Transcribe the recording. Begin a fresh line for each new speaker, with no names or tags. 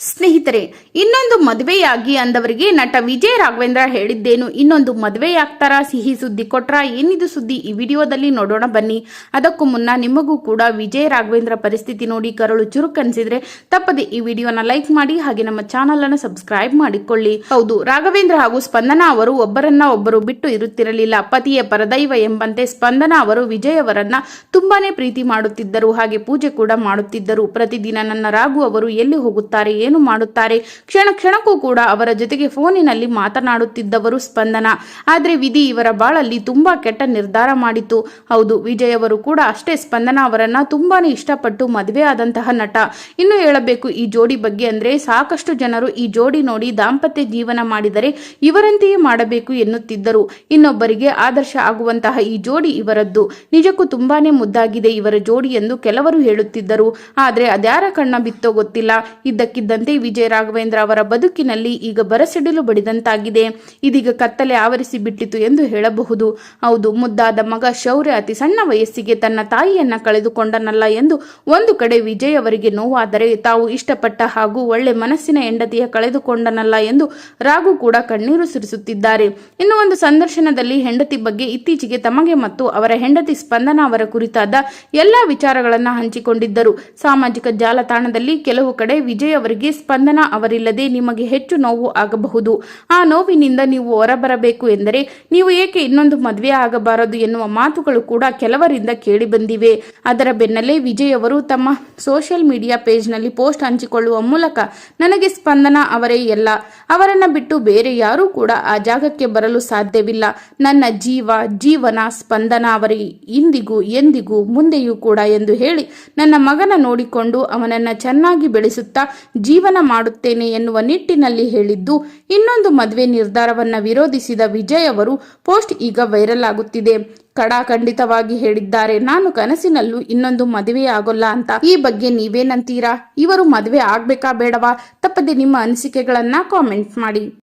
ಸ್ನೇಹಿತರೆ, ಇನ್ನೊಂದು ಮದುವೆಯಾಗಿ ಅಂದವರಿಗೆ ನಟ ವಿಜಯ್ ರಾಘವೇಂದ್ರ ಹೇಳಿದ್ದೇನು. ಇನ್ನೊಂದು ಮದುವೆಯಾಗ್ತಾರ? ಸಿಹಿ ಸುದ್ದಿ ಕೊಟ್ರ? ಏನಿದು ಸುದ್ದಿ? ಈ ವಿಡಿಯೋದಲ್ಲಿ ನೋಡೋಣ ಬನ್ನಿ. ಅದಕ್ಕೂ ಮುನ್ನ ನಿಮಗೂ ಕೂಡ ವಿಜಯ್ ರಾಘವೇಂದ್ರ ಪರಿಸ್ಥಿತಿ ನೋಡಿ ಕರಳು ಚುರುಕನ್ಸಿದ್ರೆ ತಪ್ಪದೆ ಈ ವಿಡಿಯೋನ ಲೈಕ್ ಮಾಡಿ ಹಾಗೆ ನಮ್ಮ ಚಾನಲ್ ಅನ್ನು ಸಬ್ಸ್ಕ್ರೈಬ್ ಮಾಡಿಕೊಳ್ಳಿ. ಹೌದು, ರಾಘವೇಂದ್ರ ಹಾಗೂ ಸ್ಪಂದನಾ ಅವರು ಒಬ್ಬರನ್ನ ಒಬ್ಬರು ಬಿಟ್ಟು ಇರುತ್ತಿರಲಿಲ್ಲ. ಪತಿಯ ಪರದೈವ ಎಂಬಂತೆ ಸ್ಪಂದನಾ ಅವರು ವಿಜಯ್ ಅವರನ್ನ ತುಂಬಾನೇ ಪ್ರೀತಿ ಮಾಡುತ್ತಿದ್ದರು. ಹಾಗೆ ಪೂಜೆ ಕೂಡ ಮಾಡುತ್ತಿದ್ದರು. ಪ್ರತಿದಿನ ನನ್ನ ರಾಘು ಅವರು ಎಲ್ಲಿ ಹೋಗುತ್ತಾರೆ? ಏನು ಮಾಡುತ್ತಾರೆ? ಕ್ಷಣ ಕ್ಷಣಕ್ಕೂ ಕೂಡ ಅವರ ಜೊತೆಗೆ ಫೋನಿನಲ್ಲಿ ಮಾತನಾಡುತ್ತಿದ್ದವರು ಸ್ಪಂದನ. ಆದ್ರೆ ವಿಧಿ ಇವರ ಬಾಳಲ್ಲಿ ತುಂಬಾ ಕೆಟ್ಟ ನಿರ್ಧಾರ ಮಾಡಿತು. ಹೌದು, ವಿಜಯ್ ಅವರು ಕೂಡ ಅಷ್ಟೇ ಸ್ಪಂದನ ಅವರನ್ನ ತುಂಬಾನೇ ಇಷ್ಟಪಟ್ಟು ಮದುವೆ ಆದಂತಹ ನಟ. ಇನ್ನು ಹೇಳಬೇಕು, ಈ ಜೋಡಿ ಬಗ್ಗೆ ಅಂದ್ರೆ ಸಾಕಷ್ಟು ಜನರು ಈ ಜೋಡಿ ನೋಡಿ ದಾಂಪತ್ಯ ಜೀವನ ಮಾಡಿದರೆ ಇವರಂತೆಯೇ ಮಾಡಬೇಕು ಎನ್ನುತ್ತಿದ್ದರು. ಇನ್ನೊಬ್ಬರಿಗೆ ಆದರ್ಶ ಆಗುವಂತಹ ಈ ಜೋಡಿ ಇವರದ್ದು. ನಿಜಕ್ಕೂ ತುಂಬಾನೇ ಮುದ್ದಾಗಿದೆ ಇವರ ಜೋಡಿ ಎಂದು ಕೆಲವರು ಹೇಳುತ್ತಿದ್ದರು. ಆದ್ರೆ ಅದ್ಯಾರ ಕಣ್ಣ ಬಿತ್ತೋ ಗೊತ್ತಿಲ್ಲ. ಇದ್ದಕ್ಕಿದ್ದಂತೆ ವಿಜಯ ರಾಘವೇಂದ್ರ ಅವರ ಬದುಕಿನಲ್ಲಿ ಈಗ ಬರಸಿಡಿಲು ಬಡಿದಂತಾಗಿದೆ. ಇದೀಗ ಕತ್ತಲೆ ಆವರಿಸಿ ಬಿಟ್ಟಿತು ಎಂದು ಹೇಳಬಹುದು. ಹೌದು, ಮುದ್ದಾದ ಮಗ ಶೌರ್ಯ ಅತಿ ಸಣ್ಣ ವಯಸ್ಸಿಗೆ ತನ್ನ ತಾಯಿಯನ್ನ ಕಳೆದುಕೊಂಡನಲ್ಲ ಎಂದು ಒಂದು ಕಡೆ ವಿಜಯ್ ಅವರಿಗೆ ನೋವಾದರೆ ತಾವು ಇಷ್ಟಪಟ್ಟ ಹಾಗೂ ಒಳ್ಳೆ ಮನಸ್ಸಿನ ಹೆಂಡತಿಯ ಕಳೆದುಕೊಂಡನಲ್ಲ ಎಂದು ರಾಘು ಕೂಡ ಕಣ್ಣೀರು ಸುರಿಸುತ್ತಿದ್ದಾರೆ. ಇನ್ನು ಒಂದು ಸಂದರ್ಶನದಲ್ಲಿ ಹೆಂಡತಿ ಬಗ್ಗೆ ಇತ್ತೀಚೆಗೆ ತಮಗೆ ಮತ್ತು ಅವರ ಹೆಂಡತಿ ಸ್ಪಂದನ ಅವರ ಕುರಿತಾದ ಎಲ್ಲಾ ವಿಚಾರಗಳನ್ನು ಹಂಚಿಕೊಂಡಿದ್ದರು. ಸಾಮಾಜಿಕ ಜಾಲತಾಣದಲ್ಲಿ ಕೆಲವು ಕಡೆ ವಿಜಯ್ ಅವರಿಗೆ ಸ್ಪಂದನ ಅವರಿಲ್ಲದೆ ನಿಮಗೆ ಹೆಚ್ಚು ನೋವು ಆಗಬಹುದು. ಆ ನೋವಿನಿಂದ ನೀವು ಹೊರಬರಬೇಕು ಎಂದರೆ ನೀವು ಏಕೆ ಇನ್ನೊಂದು ಮದುವೆ ಆಗಬಾರದು ಎನ್ನುವ ಮಾತುಗಳು ಕೂಡ ಕೆಲವರಿಂದ ಕೇಳಿ ಬಂದಿವೆ ಅದರ ಬೆನ್ನಲ್ಲೇ ವಿಜಯ್ ಅವರು ತಮ್ಮ ಸೋಷಿಯಲ್ ಮೀಡಿಯಾ ಪೇಜ್ನಲ್ಲಿ ಪೋಸ್ಟ್ ಹಂಚಿಕೊಳ್ಳುವ ಮೂಲಕ ನನಗೆ ಸ್ಪಂದನ ಅವರೇ ಎಲ್ಲ. ಅವರನ್ನ ಬಿಟ್ಟು ಬೇರೆ ಯಾರೂ ಕೂಡ ಆ ಜಾಗಕ್ಕೆ ಬರಲು ಸಾಧ್ಯವಿಲ್ಲ. ನನ್ನ ಜೀವ, ಜೀವನ, ಸ್ಪಂದನ ಅವರೇ ಇಂದಿಗೂ ಎಂದಿಗೂ ಮುಂದೆಯೂ ಕೂಡ ಎಂದು ಹೇಳಿ ನನ್ನ ಮಗನ ನೋಡಿಕೊಂಡು ಅವನನ್ನ ಚೆನ್ನಾಗಿ ಬೆಳೆಸುತ್ತಾ ಜೀವನ ಮಾಡುತ್ತೇನೆ ಎನ್ನುವ ನಿಟ್ಟಿನಲ್ಲಿ ಹೇಳಿದ್ದು, ಇನ್ನೊಂದು ಮದುವೆ ನಿರ್ಧಾರವನ್ನ ವಿರೋಧಿಸಿದ ವಿಜಯ್ ಅವರು ಪೋಸ್ಟ್ ಈಗ ವೈರಲ್ ಆಗುತ್ತಿದೆ. ಕಡಾಖಂಡಿತವಾಗಿ ಹೇಳಿದ್ದಾರೆ, ನಾನು ಕನಸಿನಲ್ಲೂ ಇನ್ನೊಂದು ಮದುವೆ ಆಗೋಲ್ಲ ಅಂತ. ಈ ಬಗ್ಗೆ ನೀವೇನಂತೀರಾ? ಇವರು ಮದುವೆ ಆಗ್ಬೇಕಾ ಬೇಡವಾ? ತಪ್ಪದೆ ನಿಮ್ಮ ಅನಿಸಿಕೆಗಳನ್ನ ಕಾಮೆಂಟ್ ಮಾಡಿ.